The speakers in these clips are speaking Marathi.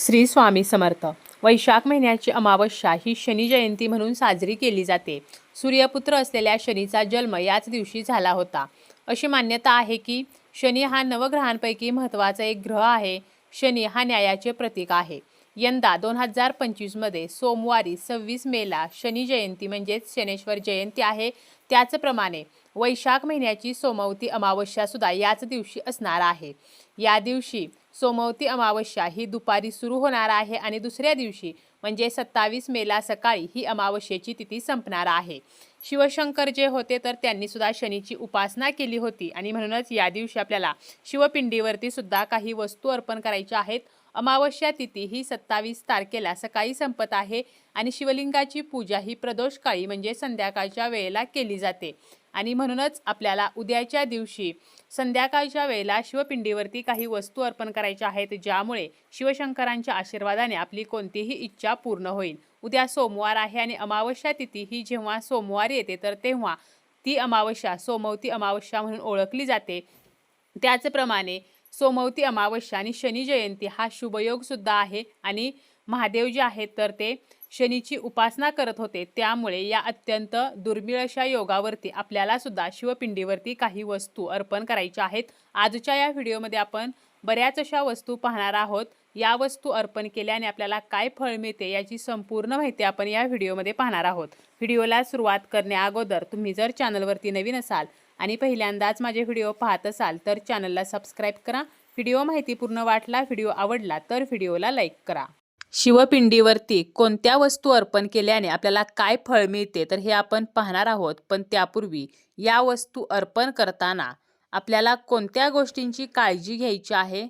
श्री स्वामी समर्थ. वैशाख महिन्याची अमावस्या ही शनी जयंती म्हणून साजरी केली जाते. सूर्यपुत्र असलेल्या शनीचा जन्म याच दिवशी झाला होता. अशी मान्यता आहे की शनी हा नवग्रहांपैकी महत्त्वाचा एक ग्रह आहे. शनी हा न्यायाचे प्रतीक आहे. यंदा दोन हजार पंचवीसमध्ये सोमवारी सव्वीस मेला शनी जयंती म्हणजेच शनेश्वर जयंती आहे. त्याचप्रमाणे वैशाख महिन्याची सोमवती अमावस्या सुद्धा याच दिवशी असणार आहे. या दिवशी सोमवती अमावस्या ही दुपारी सुरू होणार आहे आणि दुसऱ्या दिवशी म्हणजे सत्तावीस मेला सकाळी ही अमावस्येची तिथी संपणार आहे. शिवशंकर जे होते तर त्यांनी सुद्धा शनीची उपासना केली होती आणि म्हणूनच या दिवशी आपल्याला शिवपिंडीवरती सुद्धा काही वस्तू अर्पण करायच्या आहेत. अमावस्या तिथी ही सत्तावीस तारखेला सकाळी संपत आहे आणि शिवलिंगाची पूजा ही प्रदोष काळी म्हणजे संध्याकाळच्या वेळेला केली जाते. आणि म्हणूनच आपल्याला उद्याच्या दिवशी संध्याकाळच्या वेळेला शिवपिंडीवरती काही वस्तू अर्पण करायच्या आहेत ज्यामुळे शिवशंकरांच्या आशीर्वादाने आपली कोणतीही इच्छा पूर्ण होईल. उद्या सोमवार आहे आणि अमावस्या तिथी ही जेव्हा सोमवार येते तर तेव्हा ती अमावस्या सोमवती अमावस्या म्हणून ओळखली जाते. त्याचप्रमाणे सोमवती अमावस्या आणि शनी जयंती हा शुभयोग सुद्धा आहे आणि महादेव जे आहेत तर ते शनीची उपासना करत होते. त्यामुळे या अत्यंत दुर्मिळ अशा योगावरती आपल्याला सुद्धा शिवपिंडीवरती काही वस्तू अर्पण करायच्या आहेत. आजच्या या व्हिडिओमध्ये आपण बऱ्याच अशा वस्तू पाहणार आहोत. या वस्तू अर्पण केल्याने आपल्याला काय फळ मिळते याची संपूर्ण माहिती आपण या व्हिडिओमध्ये पाहणार आहोत. व्हिडिओला सुरुवात करण्याअगोदर तुम्ही जर चॅनलवरती नवीन असाल आणि पहिल्यांदाच माझे व्हिडिओ पाहत असाल तर चॅनलला सबस्क्राईब करा. व्हिडिओ माहितीपूर्ण वाटला व्हिडिओ आवडला तर व्हिडिओला लाईक करा. शिवपिंडीवरती कोणत्या वस्तू अर्पण केल्याने आपल्याला काय फळ मिळते तर हे आपण पाहणार आहोत. पण त्यापूर्वी या वस्तू अर्पण करताना आपल्याला कोणत्या गोष्टींची काळजी घ्यायची आहे?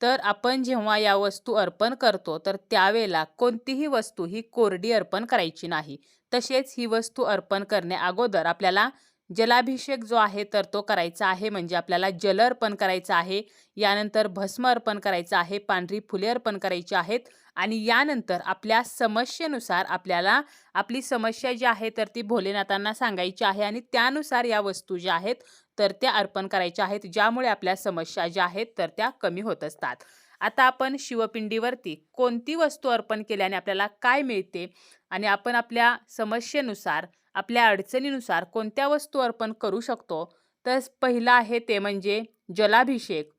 तर आपण जेव्हा या वस्तू अर्पण करतो तर त्यावेळेला कोणतीही वस्तू ही कोरडी अर्पण करायची नाही. तसेच ही वस्तू अर्पण करण्या अगोदर आपल्याला जलाभिषेक जो आहे तर तो करायचा आहे. म्हणजे आपल्याला जल अर्पण करायचं आहे. यानंतर भस्म अर्पण करायचं आहे. पांढरी फुले अर्पण करायची आहेत. आणि यानंतर आपल्या समस्येनुसार आपल्याला आपली समस्या जी आहे तर ती भोलेनाथांना सांगायची आहे आणि त्यानुसार या वस्तू ज्या आहेत तर त्या अर्पण करायच्या आहेत. ज्यामुळे आपल्या समस्या ज्या आहेत तर त्या कमी होत असतात. आता आपण शिवपिंडीवरती कोणती वस्तू अर्पण केल्याने आपल्याला काय मिळते आणि आपण आपल्या समस्येनुसार आपल्या अडचणीनुसार कोणत्या वस्तू अर्पण करू शकतो? तर पहिलं आहे ते म्हणजे जलाभिषेक.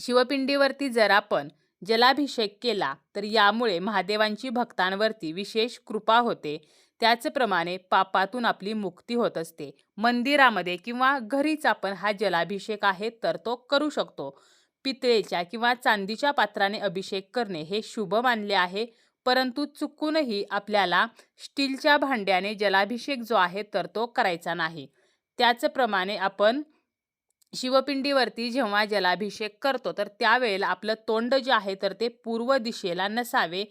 शिवपिंडीवरती जर आपण जलाभिषेक केला तर यामुळे महादेवांची भक्तांवरती विशेष कृपा होते. त्याचप्रमाणे पापातून आपली मुक्ती होत असते. मंदिरामध्ये किंवा घरीच आपण हा जलाभिषेक आहे तर तो करू शकतो. पितळेच्या किंवा चांदीच्या पात्राने अभिषेक करणे हे शुभ मानले आहे परंतु चुकूनही आपल्याला स्टीलच्या भांड्याने जलाभिषेक जो आहे तर तो करायचा नाही. त्याचप्रमाणे आपण शिवपिंडीवरती जेव्हा जलाभिषेक करतो तर त्यावेळेला आपलं तोंड जे आहे तर ते पूर्व दिशेला नसावे.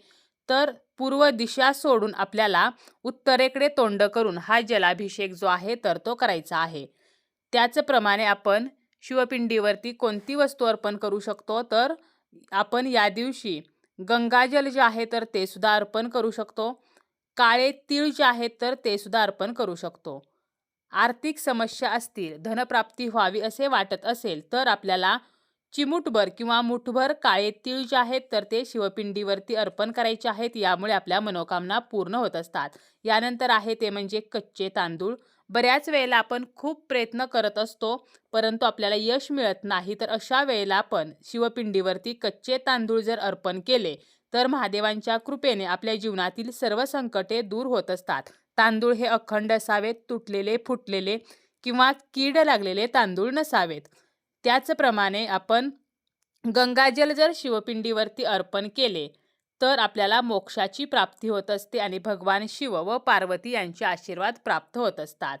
तर पूर्व दिशा सोडून आपल्याला उत्तरेकडे तोंड करून हा जलाभिषेक जो आहे तर तो करायचा आहे. त्याचप्रमाणे आपण शिवपिंडीवरती कोणती वस्तू अर्पण करू शकतो तर आपण या दिवशी गंगाजल जे आहे तर ते सुद्धा अर्पण करू शकतो. काळे तीळ जे आहेत तर ते सुद्धा अर्पण करू शकतो. आर्थिक समस्या असतील धनप्राप्ती व्हावी असे वाटत असेल तर आपल्याला चिमूटभर किंवा मुठभर काळे तीळ जे आहेत तर ते शिवपिंडीवरती अर्पण करायचे आहेत. यामुळे आपल्या मनोकामना पूर्ण होत असतात. यानंतर आहे ते म्हणजे कच्चे तांदूळ. बऱ्याच वेळेला आपण खूप प्रयत्न करत असतो परंतु आपल्याला यश मिळत नाही तर अशा वेळेला आपण शिवपिंडीवरती कच्चे तांदूळ जर अर्पण केले तर महादेवांच्या कृपेने आपल्या जीवनातील सर्व संकटे दूर होत असतात. तांदूळ हे अखंड असावेत तुटलेले फुटलेले किंवा कीड लागलेले तांदूळ नसावेत. त्याचप्रमाणे आपण गंगाजल जर शिवपिंडीवरती अर्पण केले तर आपल्याला मोक्षाची प्राप्ती होत असते आणि भगवान शिव व पार्वती यांचे आशीर्वाद प्राप्त होत असतात.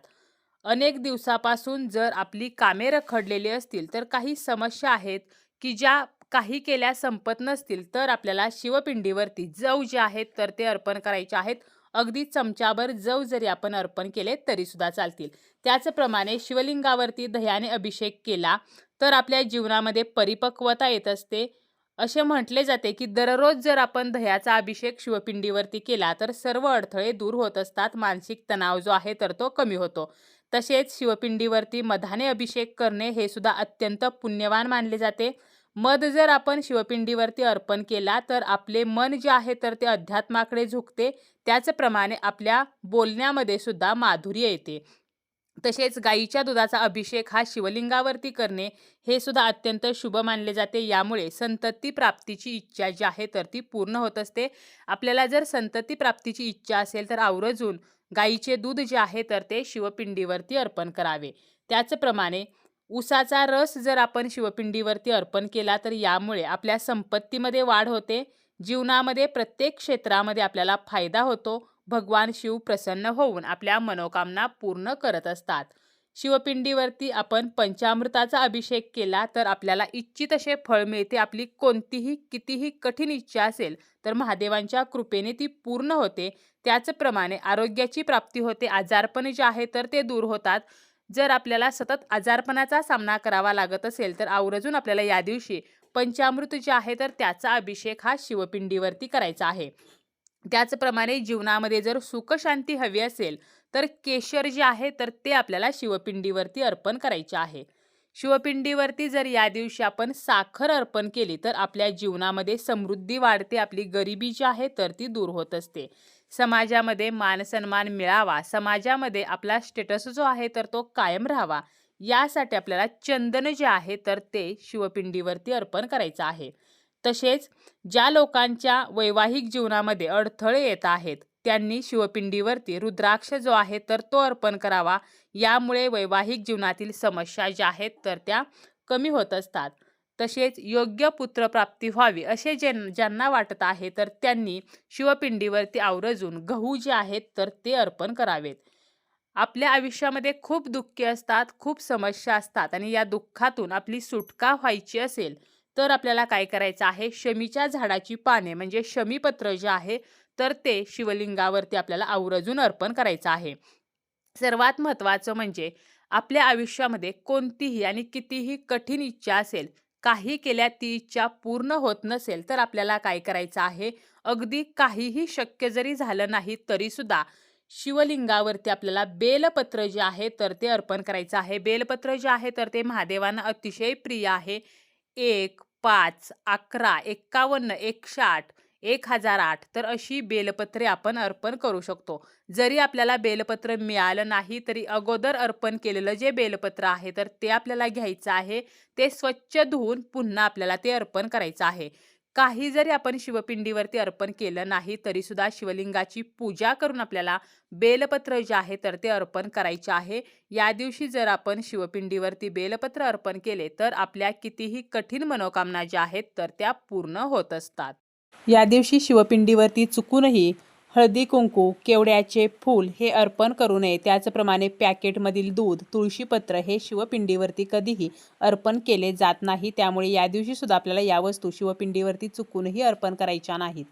अनेक दिवसापासून जर आपली कामे रखडलेली असतील तर काही समस्या आहेत की ज्या काही केल्या संपत नसतील तर आपल्याला शिवपिंडीवरती जव जे आहेत तर ते अर्पण करायचे आहेत. अगदी चमच्यावर जव जरी आपण अर्पण केले तरी सुद्धा चालतील. त्याचप्रमाणे शिवलिंगावरती दह्याने अभिषेक केला तर आपल्या जीवनामध्ये परिपक्वता येत असते. असे म्हटले जाते की दररोज जर आपण दह्याचा अभिषेक शिवपिंडीवरती केला तर सर्व अडथळे दूर होत असतात. मानसिक तणाव जो आहे तर तो कमी होतो. तसेच शिवपिंडीवरती मधाने अभिषेक करणे हे सुद्धा अत्यंत पुण्यवान मानले जाते. मध जर आपण शिवपिंडीवरती अर्पण केला तर आपले मन जे आहे तर ते अध्यात्माकडे झुकते. त्याचप्रमाणे आपल्या बोलण्यामध्ये सुद्धा माधुर्य येते. तसेच गाईच्या दुधाचा अभिषेक हा शिवलिंगावरती करणे हे सुद्धा अत्यंत शुभ मानले जाते. यामुळे संतती प्राप्तीची इच्छा जी आहे तर ती पूर्ण होत असते. आपल्याला जर संतती प्राप्तीची इच्छा असेल तर आवर्जून गाईचे दूध जे आहे तर ते शिवपिंडीवरती अर्पण करावे. त्याचप्रमाणे उसाचा रस जर आपण शिवपिंडीवरती अर्पण केला तर यामुळे आपल्या संपत्तीमध्ये वाढ होते. जीवनामध्ये प्रत्येक क्षेत्रामध्ये आपल्याला फायदा होतो. भगवान शिव प्रसन्न होऊन आपल्या मनोकामना पूर्ण करत असतात. शिवपिंडीवरती आपण पंचामृताचा अभिषेक केला तर आपल्याला इच्छित असे फळ मिळते. आपली कोणतीही कितीही कठीण इच्छा असेल तर महादेवांच्या कृपेने ती पूर्ण होते. त्याचप्रमाणे आरोग्याची प्राप्ती होते. आजारपण जे आहे तर ते दूर होतात. जर आपल्याला सतत आजारपणाचा सामना करावा लागत असेल तर आवर्जून आपल्याला या दिवशी पंचामृत जे आहे तर त्याचा अभिषेक हा शिवपिंडीवरती करायचा आहे. त्याचप्रमाणे जीवनामध्ये जर सुखशांती हवी असेल तर केशर जे आहे तर ते आपल्याला शिवपिंडीवरती अर्पण करायचे आहे. शिवपिंडीवरती जर या दिवशी आपण साखर अर्पण केली तर आपल्या जीवनामध्ये समृद्धी वाढते आपली गरिबी जी आहे तर ती दूर होत असते. समाजामध्ये मानसन्मान मिळावा समाजामध्ये आपला स्टेटस जो आहे तर तो कायम राहावा यासाठी आपल्याला चंदन जे आहे तर ते शिवपिंडीवरती अर्पण करायचं आहे. तसेच ज्या लोकांच्या वैवाहिक जीवनामध्ये अडथळे येत आहेत त्यांनी शिवपिंडीवरती रुद्राक्ष जो आहे तर तो अर्पण करावा. यामुळे वैवाहिक जीवनातील समस्या ज्या आहेत तर त्या कमी होत असतात. तसेच योग्य पुत्रप्राप्ती व्हावी असे जे ज्यांना वाटत आहे तर त्यांनी शिवपिंडीवरती आवरजून गहू जे आहेत तर ते अर्पण करावेत. आपल्या आयुष्यामध्ये खूप दुःखे असतात खूप समस्या असतात आणि या दुःखातून आपली सुटका व्हायची असेल तर आपल्याला काय करायचं आहे? शमीच्या झाडाची पाने म्हणजे शमीपत्र जे आहे तर ते शिवलिंगावरती आपल्याला आवरजून अर्पण करायचं आहे. सर्वात महत्त्वाचं म्हणजे आपल्या आयुष्यामध्ये कोणतीही आणि कितीही कठीण इच्छा असेल काही केल्या ती इच्छा पूर्ण होत नसेल तर आपल्याला काय करायचं आहे? अगदी काहीही शक्य जरी झालं नाही तरीसुद्धा शिवलिंगावरती आपल्याला बेलपत्र जे आहे तर ते अर्पण करायचं आहे. बेलपत्र जे आहे तर ते महादेवांना अतिशय प्रिय आहे. एक पाच अकरा एक्कावन्न एकशे आठ एक हजार आठ. तर अशी बेलपत्रे आपण अर्पण करू शकतो. जरी आपल्याला बेलपत्र मिळालं नाही तरी अगोदर अर्पण केलेलं जे बेलपत्र आहे तर ते आपल्याला घ्यायचं आहे. ते स्वच्छ धुवून पुन्हा आपल्याला ते अर्पण करायचं आहे. काही जरी आपण शिवपिंडीवरती अर्पण केलं नाही तरीसुद्धा शिवलिंगाची पूजा करून आपल्याला बेलपत्र जे आहे तर ते अर्पण करायचे आहे. या दिवशी जर आपण शिवपिंडीवरती बेलपत्र अर्पण केले तर आपल्या कितीही कठीण मनोकामना ज्या आहेत तर त्या पूर्ण होत असतात. या दिवशी शिवपिंडीवरती चुकूनही हळदी कुंकू केवड्याचे फूल हे अर्पण करू नये. त्याचप्रमाणे पॅकेटमधील दूध तुळशीपत्र हे शिवपिंडीवरती कधीही अर्पण केले जात नाही. त्यामुळे या दिवशीसुद्धा आपल्याला या वस्तू शिवपिंडीवरती चुकूनही अर्पण करायच्या नाहीत.